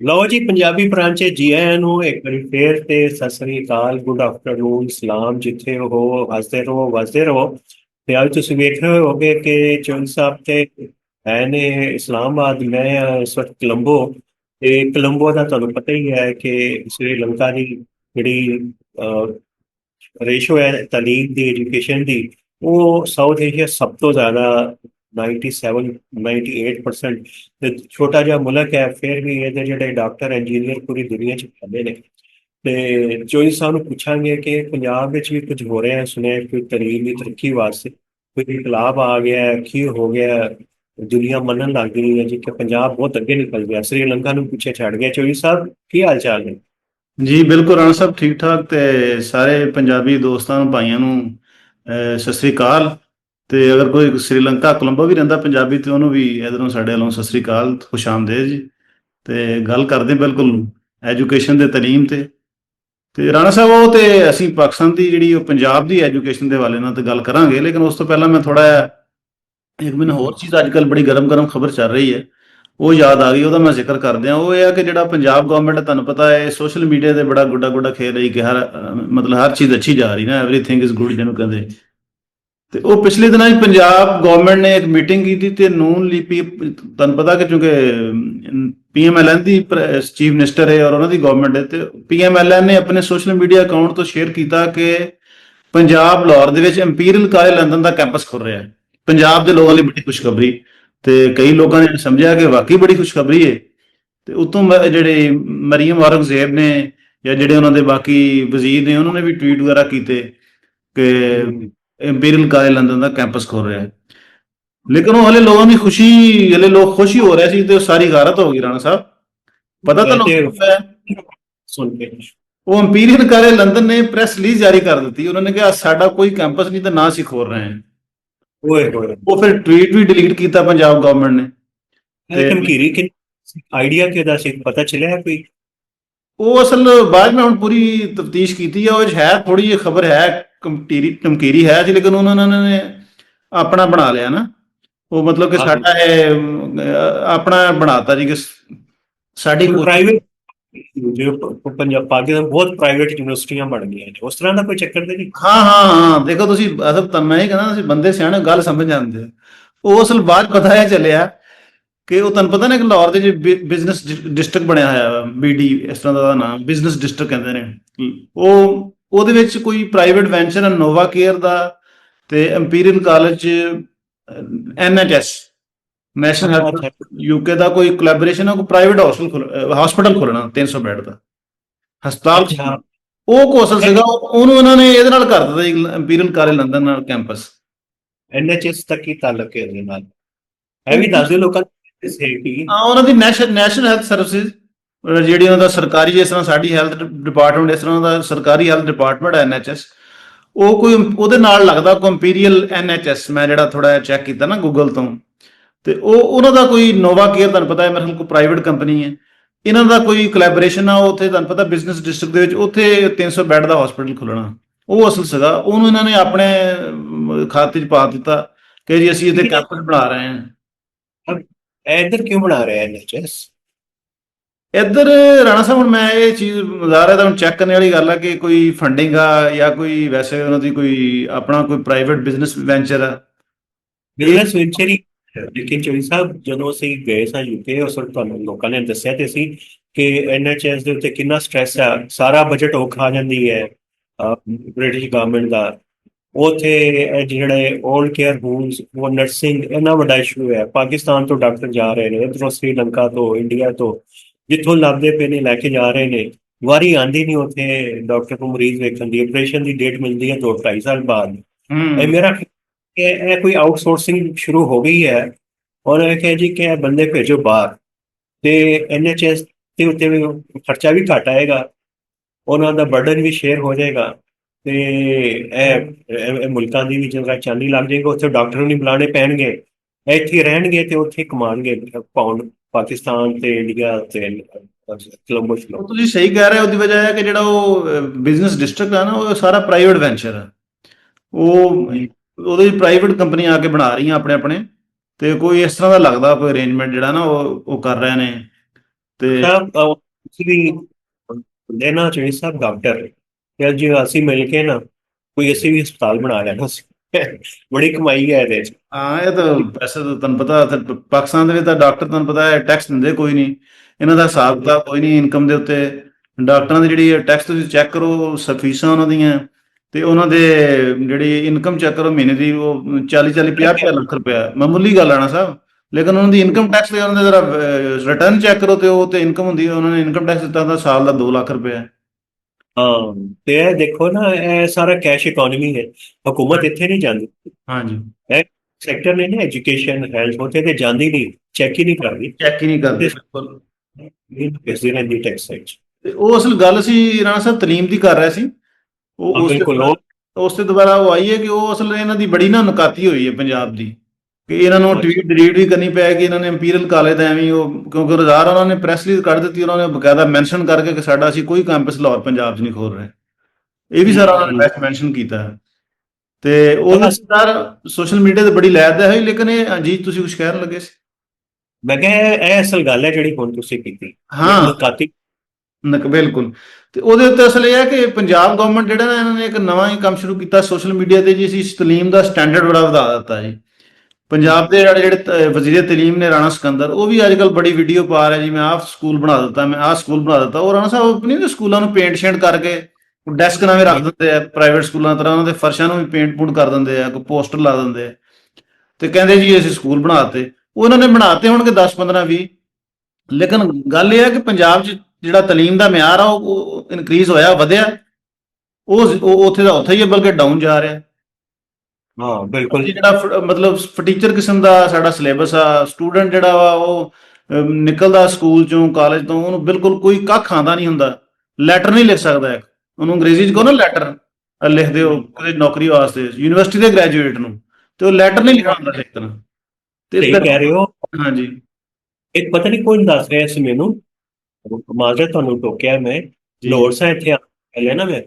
ਲਓ ਜੀ, ਪੰਜਾਬੀ ਪ੍ਰਾਂਚੇ ਜੀ ਆਇਆਂ ਨੂੰ ਇੱਕ ਵਾਰੀ ਫੇਰ ਤੇ ਸਤਿ ਸ੍ਰੀ ਅਕਾਲ ਗੁੱਡ ਆਫਟਰਨੂਨ ਸਲਾਮ, ਜਿੱਥੇ ਹੋ ਹੱਸਦੇ ਰਹੋ, ਵਸਦੇ ਰਹੋ। ਤੇ ਅੱਜ ਤੁਸੀਂ ਵੇਖ ਰਹੇ ਹੋਗੇ ਕਿ ਚੌਨ ਸਾਹਿਬ ਤੇ ਹੈ ਨੇ ਇਸਲਾਮਾਬਾਦ, ਮੈਂ ਹਾਂ ਇਸ ਵਕਤ ਕੋਲੰਬੋ। ਤੇ ਕੋਲੰਬੋ ਦਾ ਤੁਹਾਨੂੰ ਪਤਾ ਹੀ ਹੈ ਕਿ ਸ੍ਰੀਲੰਕਾ ਦੀ ਜਿਹੜੀ ਰੇਸ਼ੋ ਹੈ, ਤਾਲੀਮ ਦੀ, ਐਜੂਕੇਸ਼ਨ ਦੀ, ਉਹ ਸਾਊਥ ਏਸ਼ੀਆ ਸਭ ਤੋਂ ਜ਼ਿਆਦਾ 97 98% ਤੇ ਛੋਟਾ ਜਿਹਾ ਮੁਲਕ ਹੈ, ਫਿਰ ਵੀ ਇਹਦੇ ਜਿਹੜੇ ਡਾਕਟਰ ਇੰਜੀਨੀਅਰ ਪੂਰੀ ਦੁਨੀਆ 'ਚ ਫੈਲੇ ਨੇ। ਤੇ ਚੋਈ ਸਾਹਿਬ ਨੂੰ ਪੁੱਛਾਂਗੇ ਕਿ ਪੰਜਾਬ ਵਿੱਚ ਵੀ ਕੁਝ ਹੋ ਰਿਹਾ ਹੈ ਸੁਣਿਆ ਕਿ ਤਰੀਮ ਦੀ ਤਰੱਕੀ ਵਾਸਤੇ ਕੋਈ ਇਨਕਲਾਬ ਆ ਗਿਆ ਹੈ ਕੀ ਹੋ ਗਿਆ, ਦੁਨੀਆ ਮੰਨਣ ਲੱਗ ਗਈ ਹੈ ਜੀ ਕਿ ਪੰਜਾਬ ਬਹੁਤ ਅੱਗੇ ਨਿਕਲ ਗਿਆ। ਸ੍ਰੀਲੰਕਾ ਨੂੰ ਪਿੱਛੇ ਛੱਡ ਗਿਆ। ਚੋਈ ਸਾਹਿਬ, ਕੀ ਹਾਲ ਚਾਲ ਨੇ? ਜੀ, ਬਿਲਕੁਲ ਰਾਣਾ ਸਾਹਿਬ ਠੀਕ ਠਾਕ ਤੇ ਸਾਰੇ ਪੰਜਾਬੀ ਦੋਸਤਾਂ ਨੂੰ ਭਾਈਆਂ ਨੂੰ ਸਤਿ ਸ੍ਰੀ ਅਕਾਲ। ਤੇ ਅਗਰ ਕੋਈ ਸ੍ਰੀਲੰਕਾ ਕੋਲੰਬੋ ਵੀ ਰਹਿੰਦਾ ਪੰਜਾਬੀ, ਤੇ ਉਹਨੂੰ ਵੀ ਇਧਰੋਂ ਸਾਡੇ ਵੱਲੋਂ ਸਤਿ ਸ੍ਰੀ ਅਕਾਲ ਖੁਸ਼ ਆਮਦੇਦ ਜੀ। ਤੇ ਗੱਲ ਕਰਦੇ ਬਿਲਕੁਲ ਐਜੂਕੇਸ਼ਨ ਦੇ ਤਾਲੀਮ ਤੇ। ਤੇ ਰਾਣਾ ਸਾਹਿਬ, ਉਹ ਤੇ ਅਸੀਂ ਪਾਕਿਸਤਾਨ ਦੀ ਜਿਹੜੀ ਉਹ ਪੰਜਾਬ ਦੀ ਐਜੂਕੇਸ਼ਨ ਦੇ ਵਾਲੇ ਨਾਲ ਤੇ ਗੱਲ ਕਰਾਂਗੇ, ਲੇਕਿਨ ਉਸ ਤੋਂ ਪਹਿਲਾਂ ਮੈਂ ਥੋੜਾ ਇੱਕ ਮੈਨੂੰ ਹੋਰ ਚੀਜ਼ ਅੱਜਕੱਲ ਬੜੀ ਗਰਮ-ਗਰਮ ਖਬਰ ਚੱਲ ਰਹੀ ਹੈ। ਉਹ ਯਾਦ ਆ ਗਈ, ਉਹਦਾ ਮੈਂ ਜ਼ਿਕਰ ਕਰਦੇ ਆ ਉਹ ਇਹ ਆ ਕਿ ਜਿਹੜਾ ਪੰਜਾਬ ਗਵਰਨਮੈਂਟ ਤੁਹਾਨੂੰ ਪਤਾ ਹੈ ਸੋਸ਼ਲ ਮੀਡੀਆ ਤੇ ਬੜਾ ਗੁੱਡਾ ਗੁੱਡਾ ਖੇਲ ਰਹੀ ਕਿ ਹਰ ਮਤਲਬ ਹਰ ਚੀਜ਼ ਅੱਛੀ ਜਾ ਰਹੀ ਨਾ ਐਵਰੀਥਿੰਗ ਇਜ਼ ਗੁੱਡ ਜਿਹਨੂੰ ਕਹਿੰਦੇ। ਤੇ ਉਹ ਪਿਛਲੇ ਦਿਨਾਂ 'ਚ ਪੰਜਾਬ ਗਵਰਨਮੈਂਟ ਨੇ ਇੱਕ ਮੀਟਿੰਗ ਕੀਤੀ ਤੇ ਨੂਨ ਲਿਪੀ, ਤੁਹਾਨੂੰ ਪਤਾ ਕਿ ਕਿਉਂਕਿ ਪੀਐਮਐਲਐਨ ਦੀ ਚੀਫ ਮਿਨਿਸਟਰ ਹੈ ਔਰ ਉਹਨਾਂ ਦੀ ਗਵਰਨਮੈਂਟ ਹੈ ਤੇ ਪੀਐਮਐਲਐਨ ਨੇ ਆਪਣੇ ਸੋਸ਼ਲ ਮੀਡੀਆ ਅਕਾਊਂਟ ਤੋਂ ਸ਼ੇਅਰ ਕੀਤਾ ਕਿ ਪੰਜਾਬ, ਲਾਹੌਰ ਦੇ ਵਿੱਚ ਇੰਪੀਰੀਅਲ ਕਾਲਜ ਲੰਡਨ ਦਾ ਕੈਂਪਸ ਖੁੱਲ ਰਿਹਾ ਹੈ। ਪੰਜਾਬ ਦੇ ਲੋਕਾਂ ਲਈ ਬੜੀ ਖੁਸ਼ਖਬਰੀ ਤੇ ਕਈ ਲੋਕਾਂ ਨੇ ਸਮਝਿਆ ਕਿ ਵਾਕਈ ਬੜੀ ਖੁਸ਼ਖਬਰੀ ਹੈ। ਤੇ ਉਤੋਂ ਜਿਹੜੇ ਮਰੀਮ ਔਰੰਗਜ਼ੇਬ ਨੇ ਜਾਂ ਜਿਹੜੇ ਉਹਨਾਂ ਦੇ ਬਾਕੀ ਵਜ਼ੀਰ ਨੇ, ਉਹਨਾਂ ਨੇ ਵੀ ਟਵੀਟ ਵਗੈਰਾ ਕੀਤੇ ਕਿ ਇੰਪੀਰੀਅਲ ਕਾਲਜ ਲੰਡਨ ਦਾ ਕੈਂਪਸ ਖੁੱਲ ਰਿਹਾ ਹੈ। ਲੇਕਿਨ ਉਹ ਹਲੇ ਲੋਕਾਂ ਦੀ ਖੁਸ਼ੀ ਹਲੇ ਲੋਕ ਖੁਸ਼ੀ ਹੋ ਰਹੇ ਸੀ ਤੇ ਸਾਰੀ ਗਾਰਤ ਹੋ ਗਈ ਰਾਣਾ ਸਾਹਿਬ। ਪਤਾ ਤਾਂ ਲੋਕਾਂ ਸੁਣ ਕੇ। ਉਹ ਇੰਪੀਰੀਅਲ ਕਾਲਜ ਲੰਡਨ ਨੇ ਪ੍ਰੈਸ ਰਿਲੀਜ਼ ਜਾਰੀ ਕਰ ਦਿੱਤੀ। ਉਹਨਾਂ ਨੇ ਕਿਹਾ ਸਾਡਾ ਕੋਈ ਕੈਂਪਸ ਨਹੀਂ ਤਾਂ ਨਾ ਅਸੀਂ ਖੋਲ ਰਹੇ ਹਾਂ। ਓਏ ਹੋਏ। ਉਹ ਫਿਰ ਟਵੀਟ ਵੀ ਡਿਲੀਟ ਕੀਤਾ ਪੰਜਾਬ ਗਵਰਨਮੈਂਟ ਨੇ। ਧਮਕੀਰੀ ਕਿ ਆਈਡੀਆ ਕਿਹਦਾ ਸੀ? ਪਤਾ ਚੱਲਿਆ ਕੋਈ? ਉਹ ਅਸਲ ਬਾਅਦ ਮੈਂ ਹੁਣ ਪੂਰੀ ਤਫਤੀਸ਼ ਕੀਤੀ ਹੈ ਉਹ ਹੈ ਥੋੜੀ ਜਿਹੀ ਖਬਰ ਹੈ ਕਮਟੀਰੀ ਟਮਕੀਰੀ ਹੈ ਜੀ ਲੇਕਿਨ ਉਹਨਾਂ ਨੇ ਆਪਣਾ ਬਣਾ ਲਿਆ ਨਾ ਉਹ ਮਤਲਬ ਕਿ ਹਾਂ। ਸਾਡਾ ਇਹ ਆਪਣਾ ਬਣਾਤਾ ਜੀ ਕਿ ਸ- ਸਾਡੀ ਪ੍ਰਾਈਵੇਟ ਜੋ ਪੰਜਾਬ ਪਾਕਿਸਤਾਨ ਬਹੁਤ ਪ੍ਰਾਈਵੇਟ ਯੂਨੀਵਰਸਿਟੀਆਂ ਬਣ ਗਈਆਂ ਨੇ ਉਸ ਤਰ੍ਹਾਂ ਦਾ ਕੋਈ ਚੱਕਰ ਤੇ ਨਹੀਂ ਹਾਂ ਹਾਂ ਹਾਂ ਦੇਖੋ ਤੁਸੀਂ ਅਸਲ ਤਾਂ ਮੈਂ ਹੀ ਕਹਿੰਦਾ ਤੁਸੀਂ ਬੰਦੇ ਸਿਆਣੇ ਹੋ, ਗੱਲ ਸਮਝ ਜਾਂਦੇ ਹੋ। ਉਹ ਅਸਲ ਬਾਅਦ ਪਤਾ ਇਹ ਚੱਲਿਆ ਕਿ ਉਹ ਤੁਹਾਨੂੰ ਪਤਾ ਨਾ ਕਿ ਲਾਹੌਰ ਦੇ ਵਿੱਚ ਬਿਜ਼ਨਸ ਡਿਸਟ੍ਰਿਕਟ ਬਣਿਆ ਹੋਇਆ ਬੀਡੀ ਇਸ ਤਰ੍ਹਾਂ ਦਾ ਨਾਮ ਬਿਜ਼ਨਸ ਡਿਸਟ੍ਰਿਕਟ ਕਹਿੰਦੇ ਨੇ। ਉਹ ਉਹਦੇ ਵਿੱਚ ਕੋਈ ਪ੍ਰਾਈਵੇਟ ਵੈਂਚਰ ਨੋਵਾ ਕੇਅਰ ਦਾ ਤੇ Imperial College NHS National Health UK ਦਾ ਕੋਈ ਕੋਲੈਬੋਰੇਸ਼ਨ ਹੈ ਕੋਈ ਪ੍ਰਾਈਵੇਟ ਹਸਪੀਟਲ ਹਸਪੀਟਲ ਖੋਲਣਾ 300 ਬੈੱਡ ਦਾ। ਹਸਪਤਾਲ ਉਹ ਕੋਸਲ ਸੀਗਾ ਉਹ- ਉਹਨੂੰ ਇਹਨਾਂ ਨੇ ਇਹਦੇ ਨਾਲ ਕਰ ਦਿੱਤਾ ਜੀ ਇੰਪੀਰੀਅਲ ਕਾਲਜ ਲੰਡਨ ਨਾਲ ਕੈਂਪਸ ਐਨਐਚਐਸ ਤੱਕ ਹੀ ਤਾਲੁਕ ਹੈ ਉਹਦੇ ਨਾਲ? ਇਹ ਵੀ ਦੱਸ ਦਿਓ ਲੋਕਾਂ ਕਿ ਆ ਉਹਨਾਂ ਦੀ ਨੈਸ਼ਨਲ ਹੈਲਥ ਸਰਵਿਸਿਜ਼ ਜਿਹੜੀ ਉਹਨਾਂ ਦਾ ਸਰਕਾਰੀ ਜਿਸ ਤਰ੍ਹਾਂ ਸਾਡੀ ਹੈਲਥ ਡਿਪਾਰਟਮੈਂਟ ਇਸ ਤਰ੍ਹਾਂ ਦਾ ਸਰਕਾਰੀ ਹੈਲਥ ਡਿਪਾਰਟਮੈਂਟ ਹੈ ਐਨਐਚਐਸ ਉਹ ਕੋਈ ਉਹਦੇ ਨਾਲ ਲੱਗਦਾ ਕੰਪੀਰੀਅਲ ਐਨਐਚਐਸ ਮੈਂ ਜਿਹੜਾ ਥੋੜਾ ਜਿਹਾ ਚੈੱਕ ਕੀਤਾ ਨਾ ਗੂਗਲ ਤੋਂ। ਤੇ ਉਹ ਉਹਨਾਂ ਦਾ ਕੋਈ ਨੋਵਾ ਕੇਅਰ ਤੁਹਾਨੂੰ ਪਤਾ ਹੈ ਮੇਰੇ ਕੋਈ ਪ੍ਰਾਈਵੇਟ ਕੰਪਨੀ ਹੈ। ਇਹਨਾਂ ਦਾ ਕੋਈ ਕੋਲੈਬੋਰੇਸ਼ਨ ਆ ਉੱਥੇ ਤੁਹਾਨੂੰ ਪਤਾ ਬਿਜ਼ਨਸ ਡਿਸਟ੍ਰਿਕਟ ਦੇ ਵਿੱਚ ਉੱਥੇ 300 ਬੈੱਡ ਦਾ ਹਸਪੀਟਲ ਖੁੱਲਣਾ ਉਹ ਅਸਲ ਸੀਗਾ ਉਹਨੂੰ ਇਹਨਾਂ ਨੇ ਆਪਣੇ ਖਾਤੇ 'ਚ ਪਾ ਦਿੱਤਾ ਕਿ ਜੀ ਅਸੀਂ ਇੱਥੇ ਕੈਂਪਸ ਬਣਾ ਰਹੇ ਹਾਂ। ਇੱਧਰ ਕਿਉਂ ਬਣਾ ਰਿਹਾ ਐਨਐਚਐਸ ਇੱਧਰ ਰਾਣਾ ਸਾਹਿਬ ਹੁਣ ਮੈਂ ਇਹ ਚੀਜ਼ ਮਜ਼ਾਰਾ ਤਾਂ ਹੁਣ ਚੈੱਕ ਕਰਨ ਵਾਲੀ ਗੱਲ ਆ ਕਿ ਕੋਈ ਫੰਡਿੰਗ ਆ ਜਾਂ ਕੋਈ ਵੈਸੇ ਉਹਨਾਂ ਦੀ ਕੋਈ ਆਪਣਾ ਕੋਈ ਪ੍ਰਾਈਵੇਟ ਬਿਜ਼ਨਸ ਵੈਂਚਰ ਆ। ਬਿਜ਼ਨਸ ਵੈਂਚਰ ਹੀ ਹੈ। ਲੇਕਿਨ ਚੋਰੀ ਸਾਹਿਬ ਜਦੋਂ ਅਸੀਂ ਗਏ ਸਾਂ ਯੂਕੇ ਉਸ ਵਕਤ ਤੁਹਾਨੂੰ ਲੋਕਾਂ ਨੇ ਦੱਸਿਆ ਤੇ ਸੀ ਕਿ ਐਨਐਚਐਸ ਦੇ ਉੱਤੇ ਕਿੰਨਾ ਸਟ੍ਰੈਸ ਆ। ਸਾਰਾ ਬਜਟ ਉਹ ਖਾ ਜਾਂਦੀ ਹੈ ਬ੍ਰਿਟਿਸ਼ ਗਵਰਨਮੈਂਟ ਦਾ। ਉਥੇ ਜਿਹੜੇ 올ਡ ਕੇਅਰ ਹੋਮਸ ਉਹ ਨਰਸਿੰਗ ਇਹਨਾਂ ਵੱਡਾ ਇਸ਼ੂ ਹੈ। ਪਾਕਿਸਤਾਨ ਤੋਂ ਡਾਕਟਰ ਜਾ ਰਹੇ ਨੇ ਇਧਰੋਂ ਸ੍ਰੀਲੰਕਾ ਤੋਂ ਇੰਡੀਆ ਤੋਂ ਜਿੱਥੋਂ ਲੱਭਦੇ ਪਏ ਨੇ ਲੈ ਕੇ ਜਾ ਰਹੇ ਨੇ। ਵਾਰੀ ਆਂਦੀ ਨਹੀਂ ਉਥੇ ਡਾਕਟਰ ਨੂੰ ਮਰੀਜ਼ ਵੇਖਣ ਦੀ। ਆਪਰੇਸ਼ਨ ਦੀ ਡੇਟ ਮਿਲਦੀ ਹੈ 2-2.5 ਸਾਲ ਬਾਅਦ। ਇਹ ਮੇਰਾ ਕਿ ਇਹ ਕੋਈ ਆਊਟਸੋਰਸਿੰਗ ਸ਼ੁਰੂ ਹੋ ਗਈ ਹੈ ਔਰ ਇਹ ਕਹੇ ਜੀ ਕਿ ਇਹ ਬੰਦੇ ਭੇਜੋ ਬਾਹਰ। ਤੇ ਐਨਐਚਐਸ ਦੇ ਉੱਤੇ ਵੀ ਖਰਚਾ ਵੀ ਘਟ ਆਏਗਾ। ਉਹਨਾਂ ਦਾ ਬਰਡਨ ਵੀ ਸ਼ੇਅਰ ਹੋ ਜਾਏਗਾ। ਤੇ ਇਹ ਮੁਲਕਾਂ ਦੀ ਵੀ ਜਗ੍ਹਾ ਚਾਂਦੀ ਲੱਗ ਜਾਏਗਾ ਉੱਥੇ ਡਾਕਟਰ ਨਹੀਂ ਬੁਲਾਣੇ ਪੈਣਗੇ ਇੱਥੇ ਰਹਿਣਗੇ ਤੇ ਉੱਥੇ ਹੀ ਕਮਾਉਣਗੇ ਪਾਉਂਡ ਪਾਕਿਸਤਾਨ ਤੇ ਇੰਡੀਆ ਤੇ ਕੋਲੰਬੋ ਚ ਉਹ ਤੁਸੀਂ ਸਹੀ ਕਹਿ ਰਹੇ ਹੋ ਉਹਦੀ ਵਜ੍ਹਾ ਹੈ ਕਿ ਜਿਹੜਾ ਉਹ ਬਿਜ਼ਨਸ ਡਿਸਟ੍ਰਿਕਟ ਆ ਨਾ ਉਹ ਸਾਰਾ ਪ੍ਰਾਈਵੇਟ ਵੈਂਚਰ ਆ। ਉਹ ਉਹਦੇ ਵਿੱਚ ਪ੍ਰਾਈਵੇਟ ਕੰਪਨੀ ਆ ਕੇ ਬਣਾ ਰਹੀਆਂ ਆਪਣੇ ਆਪਣੇ ਤੇ ਕੋਈ ਇਸ ਤਰ੍ਹਾਂ ਦਾ ਲੱਗਦਾ ਕੋਈ ਅਰੇਂਜਮੈਂਟ ਜਿਹੜਾ ਨਾ ਉਹ ਉਹ ਕਰ ਰਹੇ ਨੇ ਤੇ ਤੁਸੀਂ ਵੀ ਹੁੰਦੇ ਨਾ ਜਿਹੜੀ ਸਾਹਿਬ ਡਾਕਟਰ ਤੇ ਜੇ ਅਸੀਂ ਮਿਲ ਕੇ ਨਾ ਕੋਈ ਅਸੀਂ ਵੀ ਹਸਪਤਾਲ ਬਣਾ ਲੈਣਾ ਸੀ। ਬੜੀ ਕਮਾਈ ਹੈ ਇਹਦੇ ਚ। ਹਾਂ, ਇਹ ਤਾਂ ਪੈਸੇ ਤਾਂ ਤੁਹਾਨੂੰ ਪਤਾ, ਤੇ ਪ- ਪਾਕਿਸਤਾਨ ਦੇ ਵਿੱਚ ਤਾਂ ਡਾਕਟਰ ਤੁਹਾਨੂੰ ਪਤਾ ਹੈ ਟੈਕਸ ਦਿੰਦੇ ਕੋਈ ਨਹੀਂ। ਇਹਨਾਂ ਦਾ ਹਿਸਾਬ ਕਿਤਾਬ ਕੋਈ ਨਹੀਂ ਇਨਕਮ ਦੇ ਉੱਤੇ। ਡਾਕਟਰਾਂ ਦੀ ਜਿਹੜੀ ਟੈਕਸ ਤੁਸੀਂ ਚੈੱਕ ਕਰੋ, ਸ- ਫੀਸਾਂ ਉਹਨਾਂ ਦੀਆਂ, ਤੇ ਉਹਨਾਂ ਦੇ ਜਿਹੜੀ ਇਨਕਮ ਚੈੱਕ ਕਰੋ ਮਹੀਨੇ ਦੀ, ਉਹ 40 40 50 50 ਲੱਖ ਰੁਪਇਆ। ਮਾਮੂਲੀ ਗੱਲ ਆਣਾ ਸਾਹਿਬ। ਲੇਕਿਨ ਉਹਨਾਂ ਦੀ ਇਨਕਮ ਟੈਕਸ ਦੇ ਉਹਨਾਂ ਦੇ ਜਰਾ ਰਿਟਰਨ ਚੈੱਕ ਕਰੋ ਤੇ ਉਹ ਤੇ ਇਨਕਮ ਹੁੰਦੀ ਹੈ, ਉਹਨਾਂ ਨੇ ਇਨਕਮ ਟੈਕਸ ਦਿੱਤਾ ਤਾਂ ਸਾਲ ਦਾ 2 ਲੱਖ ਰੁਪਇਆ। ਹਾਂ ਤੇ ਇਹ ਦੇਖੋ ਨਾ ਇਹ ਸਾਰਾ ਕੈਸ਼ ਇਕਨੋਮੀ ਹੈ। ਹਕੂਮਤ ਇੱਥੇ ਨਹੀਂ ਜਾਂਦੀ। ਹਾਂਜੀ। ਸੈਕਟਰ ਨੇ ਨਾ ਐਜੂਕੇਸ਼ਨ ਹੈਲਥ ਉੱਥੇ ਤੇ ਜਾਂਦੀ ਨਹੀਂ ਚੈੱਕ ਹੀ ਨਹੀਂ ਕਰਦੀ। ਚੈੱਕ ਹੀ ਨਹੀਂ ਕਰਦੇ ਬਿਲਕੁਲ। ਇਹ ਕਿਸੇ ਨੇ ਦੀ ਟੈਕਸ ਵਿੱਚ ਤੇ ਉਹ ਅਸਲ ਗੱਲ ਸੀ ਰਾਣਾ ਸਾਹਿਬ ਤਲੀਮ ਦੀ ਕਰ ਰਿਹਾ ਸੀ। ਉਹ ਉਸ ਬਿਲਕੁਲ ਉਹ ਉਸ ਤੇ ਦੁਬਾਰਾ ਉਹ ਆਈ ਹੈ ਕਿ ਉਹ ਅਸਲ ਇਹਨਾਂ ਦੀ ਬੜੀ ਨਾ ਨਕਾਤੀ ਹੋਈ ਹੈ ਪੰਜਾਬ ਦੀ। ਕਿ ਇਹਨਾਂ ਨੂੰ। ਟਵੀਟ ਡਿਲੀਟ ਵੀ ਕਰਨੀ ਪੈਗੀ ਇਹਨਾਂ ਨੇ ਇੰਪੀਰੀਅਲ ਕਾਲਜ ਦਾ ਐਵੇਂ ਉਹ ਕਿਉਂਕਿ ਰਜ਼ਾਰ ਉਹਨਾਂ ਨੇ ਪ੍ਰੈਸ ਰਿਲੀਜ਼ ਕੱਢ ਦਿੱਤੀ ਉਹਨਾਂ ਨੇ ਬਕਾਇਦਾ ਮੈਂਸ਼ਨ ਕਰਕੇ ਕਿ ਸਾਡਾ ਅਸੀਂ ਕੋਈ ਕੈਂਪਸ ਲਾਹੌਰ ਪੰਜਾਬ 'ਚ ਨਹੀਂ ਖੋਲ ਰਹੇ। ਇਹ ਵੀ ਸਾਰਾ ਉਹਨਾਂ ਨੇ ਪ੍ਰੈਸ ਮੈਂਸ਼ਨ ਕੀਤਾ। ਹੈ ਤੇ ਉਹ ਬਸ। ਸਰ ਸੋਸ਼ਲ ਮੀਡੀਆ ਤੇ ਬੜੀ ਲੈਦਾ ਹੈ ਲੇਕਿਨ ਇਹ ਅਜੀਤ ਤੁਸੀਂ ਕੁਝ ਕਹਿਣ ਲੱਗੇ ਸੀ? ਮੈਂ ਕਿਹਾ ਇਹ ਇਹ ਅਸਲ ਗੱਲ ਹੈ ਜਿਹੜੀ ਹੁਣ ਤੁਸੀਂ ਕੀਤੀ। ਹਾਂ। ਕਾਤੀ ਨਕ ਬਿਲਕੁਲ। ਤੇ ਉਹਦੇ ਉੱਤੇ ਅਸਲ ਇਹ ਹੈ ਕਿ ਪੰਜਾਬ ਗਵਰਨਮੈਂਟ ਜਿਹੜਾ ਨਾ ਇਹਨਾਂ ਨੇ ਇੱਕ ਨਵਾਂ ਹੀ ਕੰਮ ਸ਼ੁਰੂ ਕੀਤਾ ਸੋਸ਼ਲ ਮੀਡੀਆ ਤੇ ਜੀ ਅਸੀਂ ਤਲੀਮ ਦਾ ਸਟੈਂਡਰਡ ਬੜਾ ਵਧਾ ਦਿੱਤਾ ਜੀ। ਪੰਜਾਬ ਦੇ ਜਿਹੜੇ ਜਿਹੜੇ ਵਜ਼ੀਰ ਤਲੀਮ ਨੇ ਰਾਣਾ ਸਕੰਦਰ, ਉਹ ਵੀ ਅੱਜਕੱਲ ਬੜੀ ਵੀਡੀਓ ਪਾ ਰਿਹਾ ਜੀ, ਮੈਂ ਆਹ ਸਕੂਲ ਬਣਾ ਦਿੱਤਾ, ਮੈਂ ਆਹ ਸਕੂਲ ਬਣਾ ਦਿੱਤਾ। ਉਹ ਰਾਣਾ ਸਾਹਿਬ ਆਪਣੀ ਨਾ ਸਕੂਲਾਂ ਨੂੰ ਪੇਂਟ ਸ਼ੇਂਟ ਕਰਕੇ ਡੈਸਕ ਨਵੇਂ ਰੱਖ ਦਿੰਦੇ ਆ ਪ੍ਰਾਈਵੇਟ ਸਕੂਲਾਂ ਤਰ੍ਹਾਂ ਉਹਨਾਂ ਦੇ ਫਰਸ਼ਾਂ ਨੂੰ ਵੀ ਪੇਂਟ ਪੂੰਟ ਕਰ ਦਿੰਦੇ ਆ, ਕੋਈ ਪੋਸਟਰ ਲਾ ਦਿੰਦੇ ਆ। ਤੇ ਕਹਿੰਦੇ ਜੀ ਅਸੀਂ ਸਕੂਲ ਬਣਾਤੇ ਉਹ ਇਹਨਾਂ ਨੇ ਬਣਾਤੇ ਹੋਣਗੇ 10 15 20 ਲੇਕਿਨ ਗੱਲ ਇਹ ਹੈ ਕਿ ਪੰਜਾਬ 'ਚ ਜਿਹੜਾ ਤਾਲੀਮ ਦਾ ਮਿਆਰ ਆ, ਉਹ ਇਨਕਰੀਜ਼ ਹੋਇਆ, ਵਧਿਆ। ਉਹ ਉਹ ਉੱਥੇ ਦਾ ਉੱਥੇ ਹੀ ਹੈ ਬਲਕਿ ਡਾਊਨ ਜਾ ਰਿਹਾ। ਹਾਂ ਬਿਲਕੁਲ। ਜਿਹੜਾ ਮਤਲਬ ਟੀਚਰ ਕਿਸਮ ਦਾ ਸਾਡਾ ਸਿਲੇਬਸ ਆ ਸਟੂਡੈਂਟ ਜਿਹੜਾ ਵਾ ਉਹ ਨਿਕਲਦਾ ਸਕੂਲ ਚੋਂ ਕਾਲਜ ਤੋਂ ਉਹਨੂੰ ਬਿਲਕੁਲ ਕੋਈ ਕੱਖ ਆਂਦਾ ਨਹੀਂ ਹੁੰਦਾ। ਲੈਟਰ ਨਹੀਂ ਲਿਖ ਸਕਦਾ ਇੱਕ। ਉਹਨੂੰ ਅੰਗਰੇਜ਼ੀ ਚ ਕਹੋ ਨਾ ਲੈਟਰ ਲਿਖਦੇ ਹੋ ਕੋਈ ਨੌਕਰੀ ਵਾਸਤੇ ਯੂਨੀਵਰਸਿਟੀ ਦੇ ਗ੍ਰੈਜੂਏਟ ਨੂੰ ਤੇ ਉਹ ਲੈਟਰ ਨਹੀਂ ਲਿਖਣਾ ਆਉਂਦਾ ਲਿਖਣਾ। ਤੇ ਕਹਿ ਰਹੇ ਹੋ। ਹਾਂਜੀ। ਇੱਕ ਪਤਾ ਨਹੀਂ ਕੌਣ ਦੱਸ ਰਿਹਾ ਸੀ ਮੈਨੂੰ ਮਾਜ਼ਰ ਤੁਹਾਨੂੰ ਟੋਕਿਆ ਮੈਂ। ਲੋੜ ਸਾ ਇੱਥੇ ਆਇਆ ਨਾ ਮੈਂ।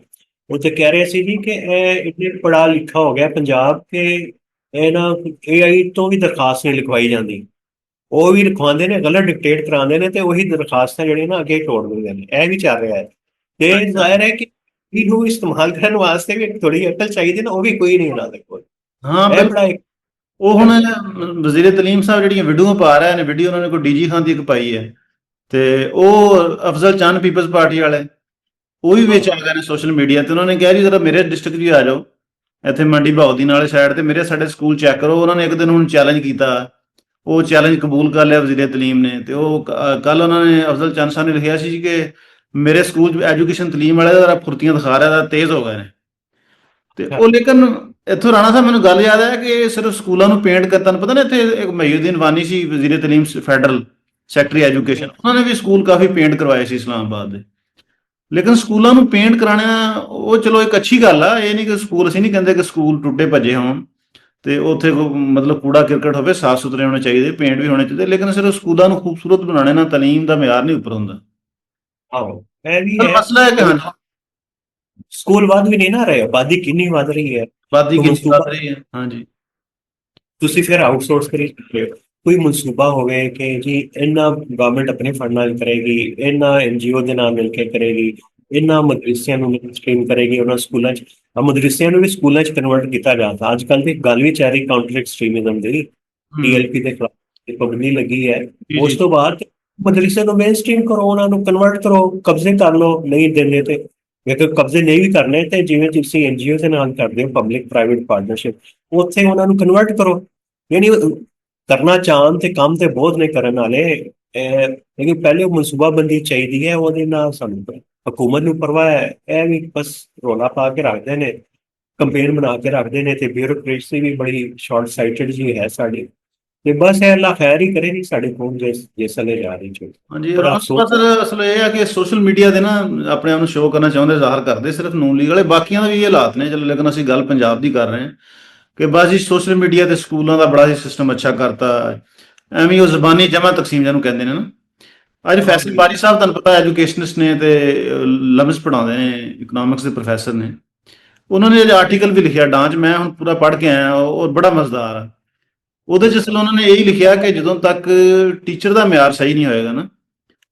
ਉਹ ਤੇ ਕਹਿ ਰਹੇ ਸੀ ਜੀ ਕਿ ਇਹ ਇੰਨੇ ਪੜਾ ਲਿਖਾ ਹੋ ਗਿਆ ਪੰਜਾਬ ਕਿ ਇਹ ਨਾ ਏਆਈ ਤੋਂ ਵੀ ਦਰਖਾਸਤ ਨਹੀਂ ਲਿਖਵਾਈ ਜਾਂਦੀ। ਉਹ ਵੀ ਲਿਖਵਾਉਂਦੇ ਨੇ ਗਲਤ ਡਿਕਟੇਟ ਕਰਾਉਂਦੇ ਨੇ ਤੇ ਉਹੀ ਦਰਖਾਸਤਾਂ ਜਿਹੜੀਆਂ ਨਾ ਅੱਗੇ ਛੋੜ ਦਿੰਦੇ ਨੇ। ਇਹ ਵੀ ਚੱਲ ਰਿਹਾ ਹੈ। ਤੇ ਜ਼ਾਹਿਰ ਹੈ ਕਿ ਇਹਨੂੰ ਇਸਤੇਮਾਲ ਕਰਨ ਵਾਸਤੇ ਵੀ ਥੋੜੀ ਅਕਲ ਚਾਹੀਦੀ ਨਾ ਉਹ ਵੀ ਕੋਈ ਨਹੀਂ ਉਹਨਾਂ ਦੇ ਕੋਲ ਹਾਂ ਬਿਲਕੁਲ ਉਹ ਹੁਣ ਵਜ਼ੀਰ ਤਲੀਮ ਸਾਹਿਬ ਜਿਹੜੀਆਂ ਵੀਡੀਓ ਪਾ ਰਹੇ ਨੇ ਵੀਡੀਓ ਉਹਨਾਂ ਨੇ ਕੋਈ ਡੀਜੀ ਖਾਨ ਦੀ ਇੱਕ ਪਾਈ ਹੈ। ਤੇ ਉਹ ਅਫਜ਼ਲ ਚੰਨ ਪੀਪਲਸ ਪਾਰਟੀ ਵਾਲੇ ਉਹ ਵੀ ਵਿੱਚ ਆ ਗਏ ਨੇ ਸੋਸ਼ਲ ਮੀਡੀਆ ਤੇ ਉਹਨਾਂ ਨੇ ਕਿਹਾ ਜੀ ਜਰਾ ਮੇਰੇ ਡਿਸਟ੍ਰਿਕਟ ਵੀ ਆ ਜਾਓ। ਇੱਥੇ ਮੰਡੀ ਭਾਉਦੀ ਨਾਲੇ ਸਾਈਡ ਤੇ ਮੇਰੇ ਸਾਡੇ ਸਕੂਲ ਚੈੱਕ ਕਰੋ। ਉਹਨਾਂ ਨੇ ਇੱਕ ਦਿਨ ਹੁਣ ਚੈਲੰਜ ਕੀਤਾ। ਉਹ ਚੈਲੰਜ ਕਬੂਲ ਕਰ ਲਿਆ ਵਜ਼ੀਰ ਤਲੀਮ ਨੇ ਤੇ ਉਹ ਕੱਲ ਉਹਨਾਂ ਨੇ ਅਫਜ਼ਲ ਚੰਦ ਸਾਹਿਬ ਨੇ ਲਿਖਿਆ ਸੀ ਕਿ ਮੇਰੇ ਸਕੂਲ ਐਜੂਕੇਸ਼ਨ ਤਲੀਮ ਵਾਲੇ ਦਾ ਫੁਰਤੀਆਂ ਦਿਖਾ ਰਿਹਾ ਦਾ ਤੇਜ਼ ਹੋ ਗਏ ਨੇ। ਤੇ ਉਹ ਲੇਕਿਨ ਇੱਥੋਂ ਰਾਣਾ ਸਾਹਿਬ, ਮੈਨੂੰ ਗੱਲ ਯਾਦ ਹੈ ਕਿ ਸਿਰਫ ਸਕੂਲਾਂ ਨੂੰ ਪੇਂਟ ਕਰਤਾ ਨੂੰ, ਪਤਾ ਨਾ ਇੱਥੇ ਇੱਕ ਮਹੀਉਦੀਨ ਵਾਨੀ ਸੀ, ਵਜ਼ੀਰ ਤਲੀਮ ਫੈਡਰਲ ਸੈਕਟਰੀ ਐਜੂਕੇਸ਼ਨ ਉਹਨਾਂ ਨੇ ਵੀ ਸਕੂਲ ਕਾਫੀ ਪੇਂਟ ਕਰਵਾਏ ਸੀ ਇਸਲਾਮਾਬਾਦ ਦੇ। ਲੇਕਿਨ ਸਕੂਲਾਂ ਨੂੰ ਪੇਂਟ ਕਰਾਣਾ ਉਹ ਚਲੋ ਇੱਕ ਅੱਛੀ ਗੱਲ ਆ ਇਹ ਨਹੀਂ ਕਿ ਸਕੂਲ ਅਸੀਂ ਨਹੀਂ ਕਹਿੰਦੇ ਕਿ ਸਕੂਲ ਟੁੱਟੇ ਭੱਜੇ ਹੋਣ ਤੇ ਉੱਥੇ ਮਤਲਬ ਕੂੜਾ ਕਿਰਕਟ ਹੋਵੇ ਸਾਫ਼ ਸੁਥਰੇ ਹੋਣੇ ਚਾਹੀਦੇ ਪੇਂਟ ਵੀ ਹੋਣੇ ਚਾਹੀਦੇ ਲੇਕਿਨ ਸਿਰਫ ਸਕੂਲਾਂ ਨੂੰ ਖੂਬਸੂਰਤ ਬਣਾਉਣੇ ਨਾਲ ਤਾਲੀਮ ਦਾ ਮਿਆਰ ਨਹੀਂ ਉੱਪਰ ਹੁੰਦਾ। ਆਹੋ ਇਹ ਵੀ ਪਰ ਹੈ। ਮਸਲਾ ਹੈ ਕਿ ਹਾਂ। ਸਕੂਲ ਵੱਧ ਵੀ ਨਹੀਂ ਨਾ ਰਹੇ ਆਬਾਦੀ ਕਿੰਨੀ ਵੱਧ ਰਹੀ ਹੈ। ਵਾਦੀ ਉਹ ਕੀ ਮਨਸੂਬਾ- ਵੱਧ ਰਹੀ ਹੈ ਹਾਂਜੀ। ਤੁਸੀਂ ਫਿਰ ਆਊਟਸੋਰਸ ਕਰੀ ਕੋਈ ਮਨਸੂਬਾ ਹੋਵੇ ਕਿ ਜੀ ਇਹਨਾਂ ਗਵਰਨਮੈਂਟ ਆਪਣੇ ਫੰਡ ਨਾਲ ਕਰੇਗੀ ਇਹਨਾਂ ਐਨਜੀਓ ਦੇ ਨਾਲ ਮਿਲ ਕੇ ਕਰੇਗੀ ਇਹਨਾਂ ਮਦਰਸਿਆਂ ਨੂੰ ਸਟ੍ਰੀਮ ਕਰੇਗੀ ਉਹਨਾਂ ਸਕੂਲਾਂ 'ਚ ਆ ਮਦਰਸਿਆਂ ਨੂੰ ਵੀ ਸਕੂਲਾਂ 'ਚ ਕਨਵਰਟ ਕੀਤਾ ਜਾਂਦਾ ਅੱਜ ਕੱਲ੍ਹ ਦੀ ਗੱਲ ਵੀ ਚੱਲ ਰਹੀ ਕਾਊਂਟਰ ਐਕਸਟ੍ਰੀਮਿਜ਼ਮ ਦੀ। ਟੀਐਲਪੀ ਦੇ ਖਿਲਾਫ ਪਾਬੰਦੀ ਲੱਗੀ ਹੈ। ਜੀ, ਉਸ ਜੀ। ਤੋਂ ਬਾਅਦ ਮਦਰਸੇ ਨੂੰ ਮੇਨ ਸਟ੍ਰੀਮ ਕਰੋ ਉਹਨਾਂ ਨੂੰ ਕਨਵਰਟ ਕਰੋ ਕਬਜ਼ੇ ਕਰ ਲਓ ਨਹੀਂ ਦਿੰਦੇ ਤੇ ਜੇਕਰ ਕਬਜ਼ੇ ਨਹੀਂ ਵੀ ਕਰਨੇ ਤੇ ਜਿਵੇਂ ਤੁਸੀਂ ਐਨਜੀਓ ਦੇ ਨਾਲ ਕਰਦੇ ਹੋ ਪਬਲਿਕ ਪ੍ਰਾਈਵੇਟ ਪਾਰਟਨਰਸ਼ਿਪ ਉੱਥੇ ਉਹਨਾਂ ਨੂੰ ਕਨਵਰਟ ਕਰੋ। ਯਾਨੀ ਕਰਨਾ ਚਾਹਣ ਤੇ ਕੰਮ ਤੇ ਬਹੁਤ ਨੇ ਕਰਨ ਵਾਲੇ। ਇਹ- ਲੇਕਿਨ ਪਹਿਲੇ ਮਨਸੂਬਾਬੰਦੀ ਚਾਹੀਦੀ ਹੈ ਉਹਦੇ ਨਾਲ ਸਾਨੂੰ ਹਕੂਮਤ ਨੂੰ ਪਰਵਾਹ ਹੈ। ਇਹ ਵੀ ਬਸ ਰੋਲਾ ਪਾ ਕੇ ਰੱਖਦੇ ਨੇ ਕੰਪੇਨ ਬਣਾ ਕੇ ਰੱਖਦੇ ਨੇ ਤੇ ਬਿਊਰੋਕ੍ਰੇਸੀ ਵੀ ਬੜੀ ਸ਼ਾਰਟ ਸਾਈਟਡ ਜੀ ਹੈ ਸਾਡੀ। ਤੇ ਬਸ ਇਹ ਅੱਲਾ ਖੈਰ ਹੀ ਕਰੇ ਜੀ ਸਾਡੇ ਕੋਲ ਜਿਸ ਲਈ ਜਾ ਰਹੀ ਚੋ ਹਾਂਜੀ ਸਰ ਅਸਲ ਇਹ ਆ ਕਿ ਸੋਸ਼ਲ ਮੀਡੀਆ ਦੇ ਨਾ ਆਪਣੇ ਆਪ ਨੂੰ ਸ਼ੋਅ ਕਰਨਾ ਚਾਹੁੰਦੇ ਜ਼ਾਹਰ ਕਰਦੇ ਸਿਰਫ ਨੂਨ ਲੀਗ ਵਾਲੇ। ਬਾਕੀਆਂ ਦੇ ਵੀ ਇਹ ਹਾਲਾਤ ਨੇ ਚਲੋ ਲੇਕਿਨ ਅਸੀਂ ਗੱਲ ਪੰਜਾਬ ਦੀ ਕਰ ਰਹੇ ਹਾਂ। ਕਿ ਬਸ ਜੀ ਸੋਸ਼ਲ ਮੀਡੀਆ ਤੇ ਸਕੂਲਾਂ ਦਾ ਬੜਾ ਹੀ ਸਿਸਟਮ ਅੱਛਾ ਕਰਤਾ। ਐਵੇਂ ਹੀ ਉਹ ਜ਼ਬਾਨੀ ਜਮਾ ਤਕਸੀਮ ਜਿਹਨੂੰ ਕਹਿੰਦੇ ਨੇ ਨਾ। ਅੱਜ ਫੈਸਲ ਬਾਰੀ ਸਾਹਿਬ ਤੁਹਾਨੂੰ ਪਤਾ ਐਜੂਕੇਸ਼ਨਿਸਟ ਨੇ ਤੇ ਲਮਸ ਪੜਾਉਂਦੇ ਨੇ ਇਕਨੋਮਿਕਸ ਦੇ ਪ੍ਰੋਫੈਸਰ ਨੇ। ਉਹਨਾਂ ਨੇ ਜਿਹੜਾ ਆਰਟੀਕਲ ਵੀ ਲਿਖਿਆ ਡਾਂਚ ਮੈਂ ਹੁਣ ਪੂਰਾ ਪੜ੍ਹ ਕੇ ਆਇਆ ਉਹ ਬੜਾ ਮਜ਼ੇਦਾਰ ਆ। ਉਹਦੇ ਚ ਅਸਲ ਉਹਨਾਂ ਨੇ ਇਹੀ ਲਿਖਿਆ ਕਿ ਜਦੋਂ ਤੱਕ ਟੀਚਰ ਦਾ ਮਿਆਰ ਸਹੀ ਨਹੀਂ ਹੋਏਗਾ ਨਾ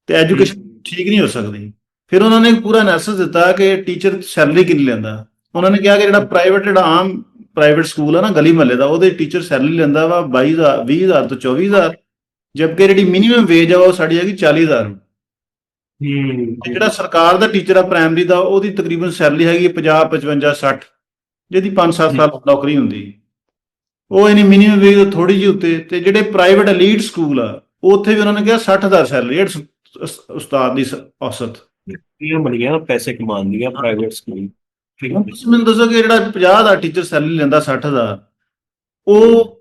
ਤੇ ਐਜੂਕੇਸ਼ਨ ਠੀਕ ਨਹੀਂ ਹੋ ਸਕਦੀ। ਫਿਰ ਉਹਨਾਂ ਨੇ ਪੂਰਾ ਐਨਾਲਿਸਿਸ ਦਿੱਤਾ ਕਿ ਟੀਚਰ ਸੈਲਰੀ ਕਿੰਨੀ ਲੈਂਦਾ। ਉਹਨਾਂ ਨੇ ਕਿਹਾ ਕਿ ਜਿਹੜਾ ਪ੍ਰਾਈਵੇਟ ਜਿਹੜਾ ਆਮ ਪ੍ਰਾਈਵੇਟ ਸਕੂਲ ਹੈ ਨਾ ਗਲੀ ਮਹੱਲੇ ਦਾ ਉਹਦੇ ਟੀਚਰ ਸੈਲਰੀ ਲੈਂਦਾ ਵਾ 22000 20000 ਤੋਂ 24000 ਜਦਕਿ ਜਿਹੜੀ ਮਿਨੀਮਮ ਵੇਜ ਆ ਉਹ ਸਾਡੀ ਹੈਗੀ 40000 ਹੂੰ। ਜਿਹੜਾ ਸਰਕਾਰ ਦਾ ਟੀਚਰ ਆ ਪ੍ਰਾਇਮਰੀ ਦਾ ਉਹਦੀ ਤਕਰੀਬਨ ਸੈਲਰੀ ਹੈਗੀ 50 55 60 ਜਿਹਦੀ 5-7 ਸਾਲ ਨੌਕਰੀ ਹੁੰਦੀ। ਉਹ ਇਹਨੀ ਮਿਨੀਮਮ ਵੇਜ ਤੋਂ ਥੋੜੀ ਜਿਹੀ ਉੱਤੇ ਤੇ ਜਿਹੜੇ ਪ੍ਰਾਈਵੇਟ ਐਲੀਟ ਸਕੂਲ ਆ ਉੱਥੇ ਵੀ ਉਹਨਾਂ ਨੇ ਕਿਹਾ 60000 ਸੈਲਰੀ ਉਸਤਾਦ ਦੀ ਔਸਤ। ਇਹ ਬੜੀਆਂ ਪੈਸੇ ਕਮਾਉਂਦੀਆਂ ਪ੍ਰਾਈਵੇਟ ਸਕੂਲ ਠੀਕ ਹੁਣ ਤੁਸੀਂ ਮੈਨੂੰ ਦੱਸੋ ਕਿ ਜਿਹੜਾ 50 ਦਾ ਟੀਚਰ ਸੈਲਰੀ ਲੈਂਦਾ 60000 ਉਹ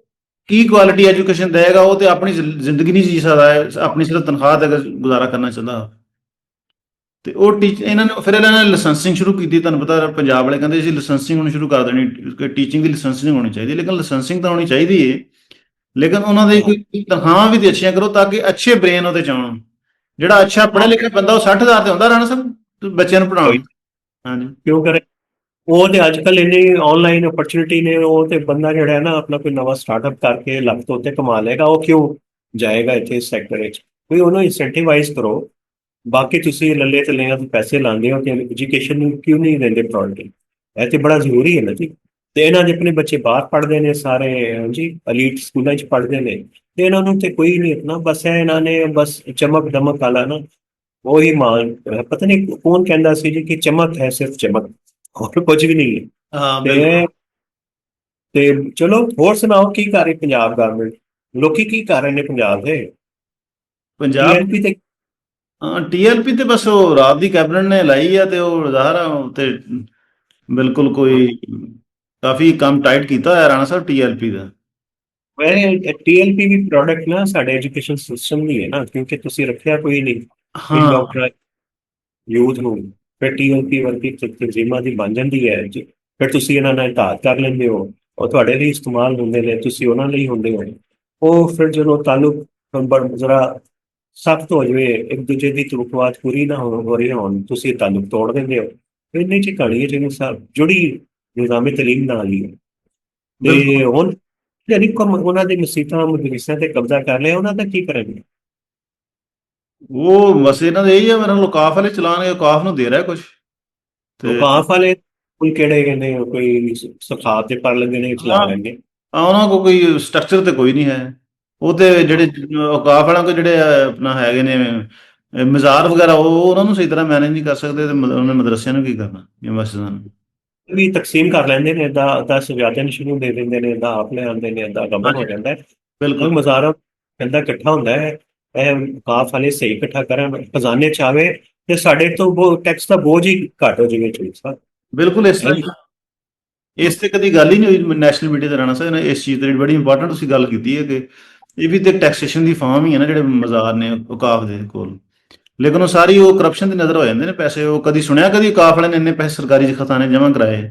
ਕੀ ਕੁਆਲਿਟੀ ਐਜੂਕੇਸ਼ਨ ਦੇਗਾ ਉਹ ਤੇ ਆਪਣੀ ਜ਼ਿੰਦਗੀ ਨਹੀਂ ਜੀ ਸਕਦਾ ਹੈ, ਆਪਣੀ ਸਿਰਫ ਤਨਖਾਹ ਤੇ ਗੁਜ਼ਾਰਾ ਕਰਨਾ ਚਾਹੁੰਦਾ। ਤੇ ਉਹ ਟੀਚ ਇਹਨਾਂ ਨੇ ਫਿਰ ਇਹਨਾਂ ਨੇ ਲਾਇਸੈਂਸਿੰਗ ਸ਼ੁਰੂ ਕੀਤੀ ਤੁਹਾਨੂੰ ਪਤਾ ਪੰਜਾਬ ਵਾਲੇ ਕਹਿੰਦੇ ਸੀ ਲਾਇਸੈਂਸਿੰਗ ਹੁਣ ਸ਼ੁਰੂ ਕਰ ਦੇਣੀ ਕਿ ਟੀਚਿੰਗ ਦੀ ਲਾਇਸੈਂਸਿੰਗ ਹੋਣੀ ਚਾਹੀਦੀ ਹੈ, ਲੇਕਿਨ ਲਾਇਸੈਂਸਿੰਗ ਤਾਂ ਹੋਣੀ ਚਾਹੀਦੀ ਹੈ ਲੇਕਿਨ ਉਹਨਾਂ ਦੇ ਕੋਈ ਤਨਖਾਹਾਂ ਵੀ ਤੇ ਅੱਛੀਆਂ ਕਰੋ ਤਾਂ ਕਿ ਅੱਛੇ ਬ੍ਰੇਨ ਉਹਦੇ ਚ ਆਉਣ। ਜਿਹੜਾ ਅੱਛਾ ਪੜ੍ਹਿਆ ਲਿਖਿਆ ਬੰਦਾ ਉਹ 60000 ਤੇ ਹੁੰਦਾ ਰਾਣਾ ਸਾਹਿਬ ਬੱਚਿਆਂ ਨੂੰ ਪੜ੍ਹਾਉਣ। ਹਾਂਜੀ। ਕਿਉਂ ਕਰੇ? ਉਹ ਤੇ ਅੱਜ ਕੱਲ ਇੰਨੀ ਆਨਲਾਈਨ ਓਪਰਚੁਨਿਟੀ ਨੇ, ਉਹ ਤੇ ਬੰਦਾ ਜਿਹੜਾ ਹੈ ਨਾ ਆਪਣਾ ਕੋਈ ਨਵਾਂ ਸਟਾਰਟਅਪ ਕਰਕੇ ਲੱਖ ਤੋਂ ਉੱਤੇ ਕਮਾ ਲੇਗਾ ਉਹ ਕਿਉਂ ਜਾਏਗਾ ਇੱਥੇ ਇਸ ਸੈਕਟਰ ਵਿੱਚ? ਕੋਈ ਉਹਨੂੰ ਇਨਸੈਂਟੀਵਾਈਜ਼ ਕਰੋ। ਬਾਕੀ ਤੁਸੀਂ ਲੱਲੇ ਤੇ ਲਿਆਂ ਪੈਸੇ ਲਾਉਂਦੇ ਹੋ ਕਿ ਐਜੂਕੇਸ਼ਨ ਨੂੰ ਕਿਉਂ ਨਹੀਂ ਦਿੰਦੇ ਪ੍ਰਾਇੋਰਟੀ ਇਹ ਤੇ ਬੜਾ ਜ਼ਰੂਰੀ ਹੈ ਨਾ ਜੀ। ਤੇ ਇਹਨਾਂ ਦੇ ਆਪਣੇ ਬੱਚੇ ਬਾਹਰ ਪੜ੍ਹਦੇ ਨੇ ਸਾਰੇ, ਹਾਂਜੀ ਅਲੀਟ ਸਕੂਲਾਂ 'ਚ ਪੜ੍ਹਦੇ ਨੇ। ਤੇ ਇਹਨਾਂ ਨੂੰ ਤੇ ਕੋਈ ਨਹੀਂ ਇਤਨਾ ਬਸ ਇਹ ਇਹਨਾਂ ਨੇ ਬਸ ਚਮਕ ਦਮਕ ਵਾਲਾ ਨਾ, ਉਹੀ ਮਾਨ ਪਤਾ ਨਹੀਂ ਕੌਣ ਕਹਿੰਦਾ ਸੀ ਜੀ ਕਿ ਚਮਕ ਹੈ ਸਿਰਫ ਚਮਕ। ਹੋਰ ਕੁਝ ਵੀ ਨਹੀਂ। ਹੈ ਹਾਂ ਤੇ ਚਲੋ ਹੋਰ ਸੁਣਾਓ ਕੀ ਕਰ ਰਹੀ ਪੰਜਾਬ ਗਵਰਨਮੈਂਟ ਲੋਕੀ ਕੀ ਕਰ ਰਹੇ ਨੇ ਪੰਜਾਬ ਦੇ? ਪੰਜਾਬ TNP ਤੇ ਹਾਂ ਟੀਐਲਪੀ ਤੇ ਬਸ ਉਹ ਰਾਤ ਦੀ ਕੈਬਨਿਟ ਨੇ ਲਾਈ ਆ ਤੇ ਉਹ ਜ਼ਾਹਰ ਤੇ ਬਿਲਕੁਲ ਕੋਈ ਕਾਫੀ ਕੰਮ ਟਾਈਟ ਕੀਤਾ ਹੋਇਆ ਰਾਣਾ ਸਾਹਿਬ ਟੀਐਲਪੀ ਦਾ। ਮੈਂ ਟੀਐਲਪੀ ਵੀ ਪ੍ਰੋਡਕਟ ਨਾ ਸਾਡੇ ਐਜੂਕੇਸ਼ਨ ਸਿਸਟਮ ਦੀ ਹੈ ਨਾ ਕਿਉਂਕਿ ਤੁਸੀਂ ਰੱਖਿਆ ਕੋਈ ਨਹੀਂ। ਹਾਂ। ਡਾਕਟਰ ਯੂਥ ਨੂੰ। ਫਿਰ ਟੀਐਲਪੀ ਵਰਗੀ ਤਕਜ਼ੀਮਾਂ ਦੀ ਬਣ ਜਾਂਦੀ ਹੈ ਜੀ। ਫਿਰ ਤੁਸੀਂ ਇਹਨਾਂ ਨਾਲ ਧਾਤ ਕਰ ਲੈਂਦੇ ਹੋ। ਉਹ ਤੁਹਾਡੇ ਲਈ ਇਸਤੇਮਾਲ ਹੁੰਦੇ ਨੇ ਤੁਸੀਂ ਉਹਨਾਂ ਲਈ ਹੁੰਦੇ ਹੋ। ਉਹ ਫਿਰ ਜਦੋਂ ਤਾਲੁਕ ਨੰਬਰ ਜ਼ਰਾ ਸਖਤ ਹੋ ਜਾਵੇ ਇੱਕ ਦੂਜੇ ਦੀ ਤਰੁਕਵਾਤ ਪੂਰੀ ਨਾ ਹੋ ਹੋ ਰਹੀ ਹੋਣ ਤੁਸੀਂ ਤਾਲੁਕ ਤੋੜ ਦਿੰਦੇ ਹੋ। ਇੰਨੇ ਚ ਕਹਾਣੀ ਹੈ ਜਿਵੇਂ ਸਾਹਿਬ ਜੁੜੀ ਨਿਜ਼ਾਮੀ ਤਾਲੀਮ ਨਾਲ ਹੀ ਹੈ। ਤੇ ਹੁਣ ਜਿਹੜੀ ਕਮ ਉਹਨਾਂ ਦੇ ਮਸੀਤਾਂ ਮਦਰਸਿਆਂ ਤੇ ਕਬਜ਼ਾ ਕਰ ਲਿਆ ਉਹਨਾਂ ਦਾ ਕੀ ਕਰਾਂਗੇ? ਉਹ ਬਸ ਇਹਨਾਂ ਦੇ ਇਹ ਆ ਮੇਰਾ ਲੋਕਾਫ ਵਾਲੇ ਚਲਾਣਗੇ ਔਕਾਫ ਨੂੰ ਦੇ ਰਿਹਾ ਕੁਝ ਤੇ ਵਕਾਫ ਵਾਲੇ ਕੋਈ ਕਿਹੜੇ ਕਹਿੰਦੇ ਕੋਈ ਸਖਾਤ ਤੇ ਪੜ ਲੈਂਦੇ ਨੇ ਚਲਾ ਹਾਂ। ਲੈਂਦੇ। ਆ ਉਹਨਾਂ ਕੋ ਕੋਈ ਸਟਰਕਚਰ ਤੇ ਕੋਈ ਨਹੀਂ ਹੈ। ਉਹ ਤੇ ਜਿਹੜੇ ਔਕਾਫ ਵਾਲਿਆਂ ਕੋ ਜਿਹੜੇ ਆਪਣਾ ਹੈਗੇ ਨੇ ਮਜ਼ਾਰ ਵਗੈਰਾ ਉਹ ਉਹਨਾਂ ਨੂੰ ਸਹੀ ਤਰ੍ਹਾਂ ਮੈਨੇਜ ਨਹੀਂ ਕਰ ਸਕਦੇ ਤੇ ਉਹਨਾਂ ਮਦਰਸਿਆਂ ਨੂੰ ਕੀ ਕਰਨਾ ਇਹ ਮਸਜਿਦਾਂ ਨੂੰ। ਵੀ ਤਕਸੀਮ ਕਰ ਲੈਂਦੇ ਨੇ ਏਦਾਂ ਏਦਾਂ ਸਜਾਦਨ ਸ਼ੁਰੂ ਦੇ ਦਿੰਦੇ ਨੇ ਏਦਾਂ ਆਪ ਲੈ ਆਉਂਦੇ ਨੇ ਏਦਾਂ ਗਮਨ ਹੋ ਜਾਂਦਾ ਹੈ। ਬਿਲਕੁਲ। ਮਜ਼ਾਰਾ ਕਹਿੰਦਾ ਇਕੱਠਾ ਹੁੰਦਾ ਹੈ। ਇਹ ਵਕਾਫ ਵਾਲੇ ਸਹੀ ਇਕੱਠਾ ਕਰਨ ਖਜ਼ਾਨੇ ਚ ਆਵੇ ਤੇ ਸਾਡੇ ਤੋਂ ਉਹ ਟੈਕਸ ਦਾ ਬੋਝ ਹੀ ਘੱਟ ਹੋ ਜਾਵੇ ਚੀਜ਼ ਦਾ। ਬਿਲਕੁਲ ਇਸ ਤਰ੍ਹਾਂ। ਇਸ ਤੇ ਕਦੀ ਗੱਲ ਹੀ ਨਹੀਂ ਹੋਈ ਨੈਸ਼ਨਲ ਮੀਡੀਆ ਤੇ ਰਾਣਾ ਸਾਹਿਬ ਨੇ ਇਸ ਚੀਜ਼ ਤੇ ਬੜੀ ਇੰਪੋਰਟੈਂਟ ਤੁਸੀਂ ਗੱਲ ਕੀਤੀ ਹੈ ਕਿ ਇਹ ਵੀ ਤੇ ਟੈਕਸੇਸ਼ਨ ਦੀ ਫਾਰਮ ਹੀ ਹੈ ਨਾ ਜਿਹੜੇ ਮਜ਼ਾਰ ਨੇ ਔਕਾਫ ਦੇ ਕੋਲ। ਲੇਕਿਨ ਉਹ ਸਾਰੀ ਉਹ ਕਰਪਸ਼ਨ ਦੀ ਨਜ਼ਰ ਹੋ ਜਾਂਦੇ ਨੇ ਪੈਸੇ ਉਹ ਕਦੀ ਸੁਣਿਆ ਕਦੀ ਔਕਾਫ ਵਾਲਿਆਂ ਨੇ ਇੰਨੇ ਪੈਸੇ ਸਰਕਾਰੀ ਖਜ਼ਾਨੇ ਜਮ੍ਹਾਂ ਕਰਾਏ?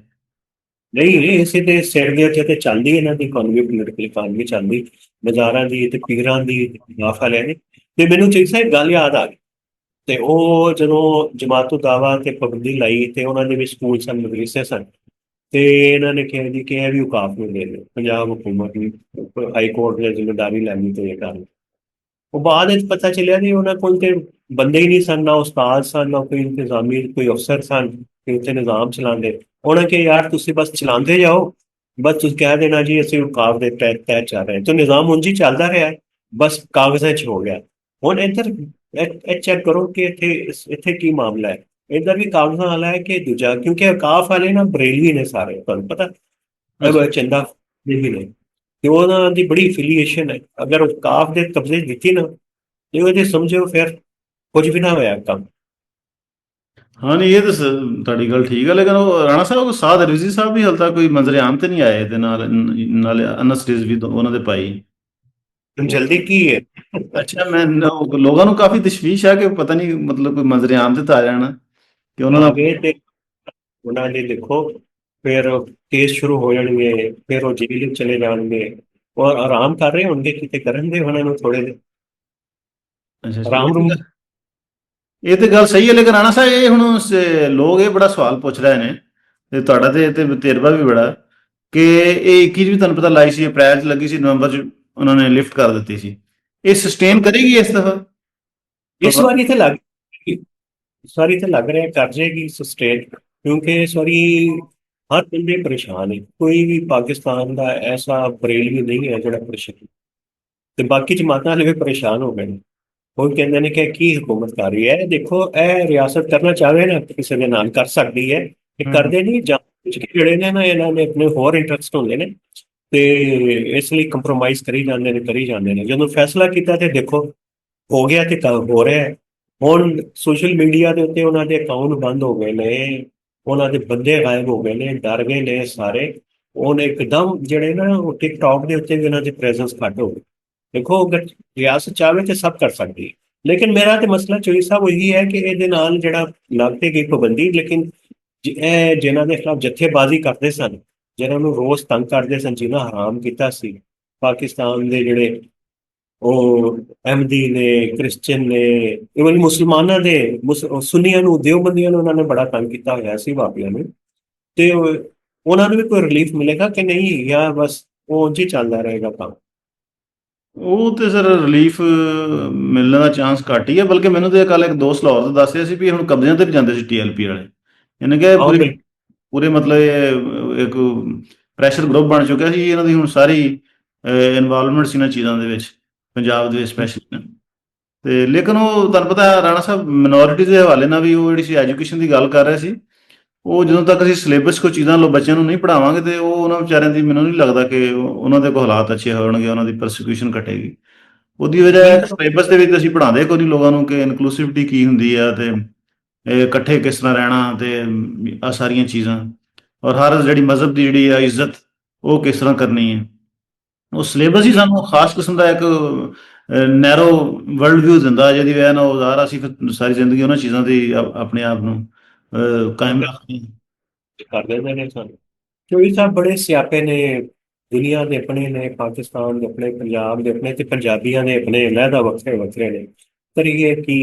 ਨਹੀਂ ਇਹ ਇਸੇ ਦੇ ਸਿਰ ਦੇ ਉੱਤੇ ਤੇ ਚੱਲਦੀ ਇਹਨਾਂ ਦੀ ਇਕਨੋਮੀ ਪੋਲੀਟੀਕਲ ਇਕਨੋਮੀ ਚੱਲਦੀ, ਬਾਜ਼ਾਰਾਂ ਦੀ ਤੇ ਪੀਰਾਂ ਦੀ ਵਕਾਫ ਵਾਲਿਆਂ ਤੇ ਮੈਨੂੰ ਚੀਜ਼ ਇੱਕ ਗੱਲ ਯਾਦ ਆ ਗਈ। ਤੇ ਉਹ ਜਦੋਂ ਜਮਾਤੂ ਦਾਵਾ ਤੇ ਪਾਬੰਦੀ ਲਾਈ ਤੇ ਉਹਨਾਂ ਦੇ ਵੀ ਸਕੂਲ ਸਨ, ਮਦਰਸੇ ਸਨ, ਤੇ ਇਹਨਾਂ ਨੇ ਕਿਹਾ ਜੀ ਕਿ ਇਹ ਵੀ ਉਕਾਫ ਨੂੰ ਦੇ ਦਿਓ, ਪੰਜਾਬ ਹਕੂਮਤ ਨੂੰ, ਹਾਈ ਕੋਰਟ ਨੇ ਜ਼ਿੰਮੇਵਾਰੀ ਲੈਣੀ ਤੇ ਇਹ ਕਰਨ ਉਹ ਬਾਅਦ ਵਿੱਚ ਪਤਾ ਚੱਲਿਆ ਕਿ ਉਹਨਾਂ ਕੋਲ ਤੇ ਬੰਦੇ ਹੀ ਨਹੀਂ ਸਨ, ਨਾ ਉਸਤਾਦ ਸਨ, ਨਾ ਕੋਈ ਇੰਤਜ਼ਾਮੀ, ਕੋਈ ਅਫਸਰ ਸਨ। ਉੱਥੇ ਨਿਜ਼ਾਮ ਚਲਾਉਂਦੇ। ਉਹਨਾਂ ਕਿ ਯਾਰ ਤੁਸੀਂ ਬਸ ਚਲਾਉਂਦੇ ਜਾਓ। ਬਸ ਤੁਸੀਂ ਕਹਿ ਦੇਣਾ ਜੀ ਅਸੀਂ ਔਕਾਫ ਦੇ ਤਹਿਤ ਤਹਿਤ ਚੱਲ ਰਹੇ ਹਾਂ। ਤੇ ਨਿਜ਼ਾਮ ਉਂਝ ਹੀ ਚੱਲਦਾ ਰਿਹਾ ਬਸ ਕਾਗਜ਼ਾਂ 'ਚ ਹੋ ਗਿਆ। ਹੁਣ ਇੱਧਰ ਇਹ ਚੈੱਕ ਕਰੋ ਕਿ ਇੱਥੇ ਇੱਥੇ ਕੀ ਮਾਮਲਾ ਹੈ। ਇੱਧਰ ਵੀ ਕਾਗਜ਼ਾਂ ਵਾਲਾ ਹੈ ਕਿ ਦੂਜਾ ਕਿਉਂਕਿ ਔਕਾਫ ਵਾਲੇ ਨਾ ਬਰੇਲਵੀ ਨੇ ਸਾਰੇ ਤੁਹਾਨੂੰ ਪਤਾ। ਅਬ ਚੰਦਾ ਨਹੀਂ ਨੇ। ਤੇ ਉਹਨਾਂ ਦੀ ਬੜੀ ਅਫੀਲੀਏਸ਼ਨ ਹੈ। ਅਗਰ ਔਕਾਫ ਦੇ ਕਬਜ਼ੇ ਦਿੱਤੀ ਨਾ ਤੇ ਉਹਦੇ ਸਮਝੋ ਫਿਰ ਕੁਝ ਵੀ ਨਾ ਹੋਇਆ ਕੰਮ। ਹਾਂ ਨਹੀਂ ਇਹ ਤਾਂ ਸ- ਤੁਹਾਡੀ ਗੱਲ ਠੀਕ ਹੈ ਲੇਕਿਨ ਉਹ ਰਾਣਾ ਸਾਹਿਬ ਉਹ ਸਾਦ ਰਿਜ਼ੀ ਸਾਹਿਬ ਵੀ ਹਾਲ ਤੱਕ ਕੋਈ ਮੰਜ਼ਰ ਆਮ ਤੇ ਨਹੀਂ ਆਏ ਤੇ ਨਾਲ ਨਾਲ ਅਨਸ ਰਿਜ਼ਵੀ ਵੀ ਉਹਨਾਂ ਦੇ ਭਾਈ ਜਲਦੀ ਕੀ ਹੈ ਅੱਛਾ ਮੈਂ ਲੋਕਾਂ ਨੂੰ ਕਾਫੀ ਤਸ਼ਵੀਸ਼ ਹੈ ਕਿ ਪਤਾ ਨਹੀਂ ਮਤਲਬ ਕੋਈ ਮੰਜ਼ਰ ਆਮ ਤੇ ਤਾਂ ਆ ਜਾਣਾ ਕਿ ਉਹਨਾਂ ਦਾ ਆਗੇ ਤੇ ਉਹਨਾਂ ਦੇ ਦੇਖੋ ਫਿਰ ਕੇਸ ਸ਼ੁਰੂ ਹੋ ਜਾਣਗੇ ਫਿਰ ਉਹ ਜੇਲ੍ਹ ਵਿੱਚ ਚਲੇ ਜਾਣਗੇ ਔਰ ਆਰਾਮ ਕਰ ਰਹੇ ਹੋਣਗੇ ਕਿਤੇ ਕਰਨਗੇ ਉਹਨਾਂ ਨੂੰ ਥੋੜੇ ਅੱਛਾ। ਆਰਾਮ ਰੂਮ ਇਹ ਤੇ ਗੱਲ ਸਹੀ ਹੈ, ਲੇਕਿਨ ਰਾਣਾ ਸਾਹਿਬ, ਇਹ ਹੁਣ ਲੋਕ ਇਹ ਬੜਾ ਸਵਾਲ ਪੁੱਛ ਰਹੇ ਨੇ ਤੇ ਤੁਹਾਡਾ ਤੇ ਤੇ ਤਜਰਬਾ ਵੀ ਬੜਾ ਕਿ ਇਹ 21 ਵੀ ਤੁਹਾਨੂੰ ਪਤਾ ਲਾਈ ਸੀ, ਅਪ੍ਰੈਲ ਚ ਲੱਗੀ ਸੀ, ਨਵੰਬਰ ਚ ਉਹਨਾਂ ਨੇ ਲਿਫਟ ਕਰ ਦਿੱਤੀ ਸੀ। ਇਹ ਸਸਟੇਨ ਕਰੇਗੀ ਇਸ ਦਫਾ? ਇਸ ਵਾਰੀ ਤੇ ਲੱਗ ਇਸ ਵਾਰੀ ਤੇ ਲੱਗ ਰਿਹਾ ਕਰ ਜਾਏਗੀ ਸਸਟੇਨ ਕਿਉਂਕਿ ਇਸ ਹਰ ਬੰਦੇ ਪਰੇਸ਼ਾਨ ਹੈ ਕੋਈ ਵੀ ਪਾਕਿਸਤਾਨ ਦਾ ਐਸਾ ਬਰੇਲਵੀ ਨਹੀਂ ਹੈ ਜਿਹੜਾ ਪਰੇਸ਼ਾਨ। ਤੇ ਬਾਕੀ ਜਮਾਤਾਂ ਹਲੇ ਵੀ ਪਰੇਸ਼ਾਨ ਹੋ ਗਏ ਨੇ। ਉਹ ਕਹਿੰਦੇ ਨੇ ਕਿ ਕੀ ਹਕੂਮਤ ਕਰ ਰਹੀ ਹੈ ਦੇਖੋ ਇਹ ਰਿਆਸਤ ਕਰਨਾ ਚਾਹਵੇ ਨਾ ਕਿਸੇ ਦੇ ਨਾਲ ਕਰ ਸਕਦੀ ਹੈ ਇਹ। ਕਰਦੇ ਨਹੀਂ ਜਾਂ ਜਿਹੜੇ ਨੇ ਨਾ ਇਹਨਾਂ ਨੇ ਆਪਣੇ ਹੋਰ ਇੰਟਰਸਟ ਹੁੰਦੇ ਨੇ ਤੇ ਇਸ ਲਈ ਕੰਪਰੋਮਾਈਜ਼ ਕਰੀ ਜਾਂਦੇ ਨੇ ਕਰੀ ਜਾਂਦੇ ਨੇ ਜਦੋਂ ਫੈਸਲਾ ਕੀਤਾ ਤੇ ਦੇਖੋ ਹੋ ਗਿਆ ਤੇ ਹੋ ਰਿਹਾ ਹੈ। ਹੁਣ ਸੋਸ਼ਲ ਮੀਡੀਆ ਦੇ ਉੱਤੇ ਉਹਨਾਂ ਦੇ ਅਕਾਊਂਟ ਬੰਦ ਹੋ ਗਏ ਨੇ ਉਹਨਾਂ ਦੇ ਬੰਦੇ ਗਾਇਬ ਹੋ ਗਏ ਨੇ ਡਰ ਗਏ ਨੇ ਸਾਰੇ ਉਹਨੇ ਇੱਕਦਮ ਜਿਹੜੇ ਨਾ ਉਹ ਟਿਕਟੌਕ ਦੇ ਉੱਤੇ ਵੀ ਉਹਨਾਂ ਦੀ ਪ੍ਰੈਜ਼ੈਂਸ ਘੱਟ ਹੋ ਗਈ ਦੇਖੋ, ਅਗਰ ਰਿਆਸਤ ਚਾਹਵੇ ਤੇ ਸਭ ਕਰ ਸਕਦੀ ਹੈ। ਲੇਕਿਨ ਮੇਰਾ ਤੇ ਮਸਲਾ ਚੋਈ ਸਾਹਿਬ ਉਹੀ ਹੈ ਕਿ ਇਹਦੇ ਨਾਲ ਜਿਹੜਾ ਲੱਗਤੇ ਗਈ ਪਾਬੰਦੀ, ਲੇਕਿਨ ਜ- ਇਹ ਜਿਨ੍ਹਾਂ ਦੇ ਖਿਲਾਫ ਜਥੇਬਾਜ਼ੀ ਕਰਦੇ ਸਨ, ਜਿਨ੍ਹਾਂ ਨੂੰ ਰੋਜ਼ ਤੰਗ ਕਰਦੇ ਸਨ, ਜਿਨ੍ਹਾਂ ਹਰਾਮ ਕੀਤਾ ਸੀ, ਪਾਕਿਸਤਾਨ ਦੇ ਜਿਹੜੇ ਉਹ ਅਹਿਮਦੀ ਨੇ, ਕ੍ਰਿਸਚੀਅਨ ਨੇ ਇਵਨ ਮੁਸਲਮਾਨਾਂ ਦੇ ਮੁਸ- ਉਹ ਨੂੰ, ਦਿਓਬੰਦੀਆਂ ਨੂੰ ਉਹਨਾਂ ਨੇ ਬੜਾ ਤੰਗ ਕੀਤਾ ਹੋਇਆ ਸੀ ਵਾਪੀਆਂ ਨੂੰ। ਤੇ ਉਹਨਾਂ ਨੂੰ ਵੀ ਕੋਈ ਰਿਲੀਫ ਮਿਲੇਗਾ ਕਿ ਨਹੀਂ, ਜਾਂ ਬਸ ਉਹ ਉਂਝ ਹੀ ਚੱਲਦਾ ਰਹੇਗਾ ਕੰਮ? ਉਹ ਤੇ ਸਰ ਰਿਲੀਫ ਮਿਲਣ ਦਾ ਚਾਂਸ ਘੱਟ ਹੀ ਹੈ ਬਲਕਿ ਮੈਨੂੰ ਤੇ ਕੱਲ ਇੱਕ ਦੋਸਤ ਲਾਹੌਰ ਤੋਂ ਦੱਸ ਰਿਹਾ ਸੀ ਵੀ ਹੁਣ ਕਬਜ਼ਿਆਂ ਤੇ ਵੀ ਜਾਂਦੇ ਸੀ ਟੀਐਲਪੀ ਵਾਲੇ। ਇਹਨੇ ਕਿਹਾ ਇਹ ਆਹ ਪੂਰੀ ਪੂਰੇ ਮਤਲਬ ਇੱਕ ਪ੍ਰੈਸ਼ਰ ਗਰੁੱਪ ਬਣ ਚੁੱਕਿਆ ਸੀ ਇਹਨਾਂ ਦੀ ਹੁਣ ਸਾਰੀ ਇਨਵੋਲਵਮੈਂਟ ਸੀ ਇਹਨਾਂ ਚੀਜ਼ਾਂ ਦੇ ਵਿੱਚ ਪੰਜਾਬ ਦੇ ਵਿੱਚ ਸਪੈਸ਼ਲੀ ਤੇ ਲੇਕਿਨ ਉਹ ਤੁਹਾਨੂੰ ਪਤਾ ਰਾਣਾ ਸਾਹਿਬ ਮਿਨੋਰਿਟੀ ਦੇ ਹਵਾਲੇ ਨਾਲ ਵੀ ਉਹ ਜਿਹੜੀ ਸੀ ਐਜੂਕੇਸ਼ਨ ਦੀ ਗੱਲ ਕਰ ਰਹੇ ਸੀ ਉਹ ਜਦੋਂ ਤੱਕ ਅਸੀਂ ਸਿਲੇਬਸ ਕੋ ਚੀਜ਼ਾਂ ਲੋ ਬੱਚਿਆਂ ਨੂੰ ਨਹੀਂ ਪੜਾਵਾਂਗੇ ਤੇ ਉਹ ਉਹਨਾਂ ਵਿਚਾਰਿਆਂ ਦੀ ਮੈਨੂੰ ਨਹੀਂ ਲੱਗਦਾ ਕਿ ਉਹਨਾਂ ਦੇ ਕੋ ਹਾਲਾਤ ਅੱਛੇ ਹੋਣਗੇ, ਉਹਨਾਂ ਦੀ ਪਰਸੀਕਿਊਸ਼ਨ ਘਟੇਗੀ। ਉਹਦੀ ਵਜ੍ਹਾ ਸਿਲੇਬਸ ਦੇ ਵਿੱਚ ਅਸੀਂ ਪੜਾਉਂਦੇ ਕੋਈ ਨਹੀਂ ਲੋਕਾਂ ਨੂੰ ਕਿ ਇਨਕਲੂਸਿਵਿਟੀ ਕੀ ਹੁੰਦੀ ਆ ਤੇ ਇਕੱਠੇ ਕਿਸ ਤਰ੍ਹਾਂ ਰਹਿਣਾ ਤੇ ਆ ਸਾਰੀਆਂ ਚੀਜ਼ਾਂ। ਔਰ ਹਰ ਜਿਹੜੀ ਮਜ਼ਹਬ ਦੀ ਜਿਹੜੀ ਆ ਇੱਜ਼ਤ, ਉਹ ਕਿਸ ਤਰ੍ਹਾਂ ਕਰਨੀ ਹੈ ਉਹ ਸਿਲੇਬਸ ਹੀ ਸਾਨੂੰ ਖਾਸ ਕਿਸਮ ਦਾ ਇੱਕ ਨੈਰੋ ਵਰਲਡ ਵਿਊ ਦਿੰਦਾ, ਜਿਹਦੀ ਵਜ੍ਹਾ ਨਾਲ ਉਹ ਜ਼ਾਹਰ ਅਸੀਂ ਸਾਰੀ ਜ਼ਿੰਦਗੀ ਉਹਨਾਂ ਚੀਜ਼ਾਂ ਦੀ ਆਪਣੇ ਆਪ ਨੂੰ ਕਾਇਮ ਰੱਖਣੀ। ਕਰ ਦਿੰਦੇ ਨੇ ਸਾਨੂੰ ਚੋਈ ਸਾਹਿਬ ਬੜੇ ਸਿਆਪੇ ਨੇ ਦੁਨੀਆ ਦੇ ਆਪਣੇ ਨੇ ਪਾਕਿਸਤਾਨ ਦੇ ਆਪਣੇ ਪੰਜਾਬ ਦੇ ਆਪਣੇ ਤੇ ਪੰਜਾਬੀਆਂ ਦੇ ਆਪਣੇ ਲਹਿਦਾ ਵੱਖਰੇ ਵੱਖਰੇ ਨੇ। ਕਰੀਏ ਕੀ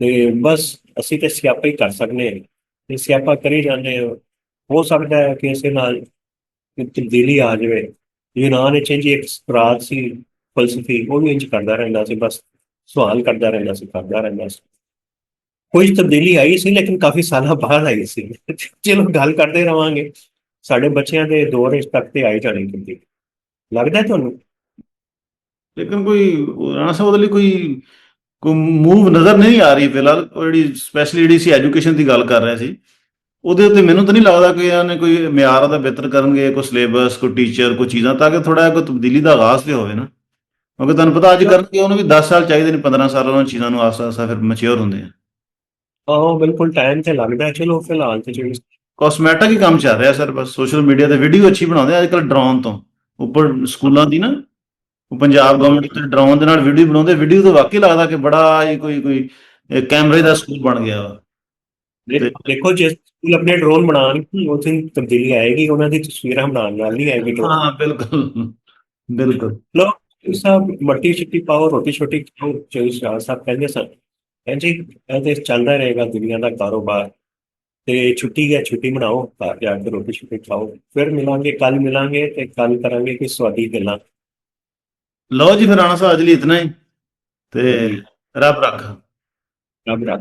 ਤੇ ਬਸ ਅਸੀਂ ਤੇ ਸਿਆਪਾ ਹੀ ਕਰ ਸਕਨੇ ਹਾਂ। ਤੇ ਸਿਆਪਾ ਕਰੀ ਜਾਂਦੇ ਹਾਂ ਹੋ ਸਕਦਾ ਹੈ ਕਿ ਇਸੇ ਨਾਲ ਤਬਦੀਲੀ ਆ ਜਾਵੇ। ਯੂਨਾਨ ਵਿੱਚ ਇੰਝ ਇੱਕ ਸਪਰਾਤ ਸੀ ਫਲਸਫੀ ਉਹ ਵੀ ਇੰਝ ਕਰਦਾ ਰਹਿੰਦਾ ਸੀ ਬਸ ਸਵਾਲ ਕਰਦਾ ਰਹਿੰਦਾ ਸੀ ਕਰਦਾ ਰਹਿੰਦਾ ਸੀ। ਕੋਈ ਤਬਦੀਲੀ ਆਈ ਸੀ ਲੇਕਿਨ ਕਾਫੀ ਸਾਲਾਂ ਬਾਅਦ ਆਈ ਸੀ। ਚਲੋ ਗੱਲ ਕਰਦੇ ਰਵਾਂਗੇ ਸਾਡੇ ਬੱਚਿਆਂ ਦੇ ਦੌਰ ਇਸ ਤੱਕ ਤੇ ਆਈ ਜਾਣੀ ਤਬਦੀਲੀ ਲੱਗਦਾ ਤੁਹਾਨੂੰ? ਲੇਕਿਨ ਕੋਈ ਰਾਣਾ ਸਾਹਿਬ ਉਹਦੇ ਲਈ ਕੋਈ ਕੋਈ ਮੂਵ ਨਜ਼ਰ ਨਹੀਂ ਆ ਰਹੀ ਫਿਲਹਾਲ। ਜਿਹੜੀ ਸਪੈਸ਼ਲੀ ਜਿਹੜੀ ਸੀ ਐਜੂਕੇਸ਼ਨ ਦੀ ਗੱਲ ਕਰ ਰਹੇ ਸੀ ਉਹਦੇ ਉੱਤੇ ਮੈਨੂੰ ਤਾਂ ਨਹੀਂ ਲੱਗਦਾ ਕਿ ਇਹਨਾਂ ਨੇ ਕੋਈ ਮਿਆਰ ਦਾ ਬਿਹਤਰ ਕਰਨਗੇ ਕੋਈ ਸਿਲੇਬਸ ਕੋਈ ਟੀਚਰ ਕੋਈ ਚੀਜ਼ਾਂ ਤਾਂ ਕਿ ਥੋੜਾ ਜਿਹਾ ਕੋਈ ਤਬਦੀਲੀ ਦਾ ਆਗਾਜ਼ ਤੇ ਹੋਵੇ ਨਾ। ਕਿਉਂਕਿ ਤੁਹਾਨੂੰ ਪਤਾ ਅੱਜ ਕਰਨਗੇ ਉਹਨੂੰ ਵੀ 10 ਸਾਲ ਚਾਹੀਦੇ ਨੇ 15 ਸਾਲ ਉਹਨਾਂ ਚੀਜ਼ਾਂ ਨੂੰ ਆਸਾ ਆਸਾ ਫਿਰ ਮੈਚੁਰ ਹੁੰਦੇ ਆ। ਆਹੋ ਬਿਲਕੁਲ ਟਾਈਮ ਤੇ ਲੱਗਦਾ ਹੈ ਚਲੋ ਫਿਲਹਾਲ ਤੇ ਜਿਹੜੀ ਕਾਸਮੈਟਿਕ ਹੀ ਕੰਮ ਚੱਲ ਰਿਹਾ ਸਰ ਬਸ ਸੋਸ਼ਲ ਮੀਡੀਆ ਤੇ ਵੀਡੀਓ ਅੱਛੀ ਬਣਾਉਂਦੇ ਆ ਅੱਜਕੱਲ ਡਰੋਨ ਤੋਂ। ਉੱਪਰ ਸਕੂਲਾਂ ਦੀ ਨਾ ਉਹ ਪੰਜਾਬ ਗਵਰਨਮੈਂਟ ਤੇ ਡਰੋਨ ਦੇ ਨਾਲ ਵੀਡੀਓ ਬਣਾਉਂਦੇ ਵੀਡੀਓ ਤੋਂ ਵਾਕਈ ਲੱਗਦਾ ਕਿ ਬੜਾ ਹੀ ਕੋਈ ਕੋਈ ਕੈਮਰੇ ਦਾ ਸਕੂਲ ਬਣ ਗਿਆ। ਵਾ ਦੇਖੋ ਜੇ ਸਕੂਲ ਆਪਣੇ ਡਰੋਨ ਬਣਾਉਣ ਉਹ ਤੇ ਤਬਦੀਲੀ ਆਏਗੀ ਉਹਨਾਂ ਦੀ ਤਸਵੀਰਾਂ ਬਣਾਉਣ ਨਾਲ ਨਹੀਂ ਆਏਗੀ। ਹਾਂ ਬਿਲਕੁਲ। ਬਿਲਕੁਲ। ਇਹ ਸਭ ਮੱਟੀ ਛਿੱਟੀ ਪਾਓ ਰੋਟੀ ਛੋਟੀ ਖਾਓ ਸਾਹਿਬ ਕਹਿੰਦੇ ਸਨ। ਕਹਿੰਦੇ ਇਹ ਤੇ ਚੱਲਦਾ ਰਹੇਗਾ ਦੁਨੀਆ ਦਾ ਕਾਰੋਬਾਰ। ਤੇ ਛੁੱਟੀ ਹੈ ਛੁੱਟੀ ਬਣਾਓ ਘਰ ਜਾ ਕੇ ਰੋਟੀ ਛੁੱਟੀ ਖਾਓ। ਫਿਰ ਮਿਲਾਂਗੇ ਕੱਲ ਮਿਲਾਂਗੇ ਤੇ ਕੱਲ ਕਰਾਂਗੇ ਕੋਈ ਸਵਾਦੀ ਗੱਲਾਂ। ਲਓ ਜੀ ਫਿਰ ਰਾਣਾ ਸਾਹਿਬ ਲਈ ਇਤਨਾ ਹੀ। ਤੇ ਰੱਬ ਰੱਖਾ। ਰੱਬ ਰੱਖ।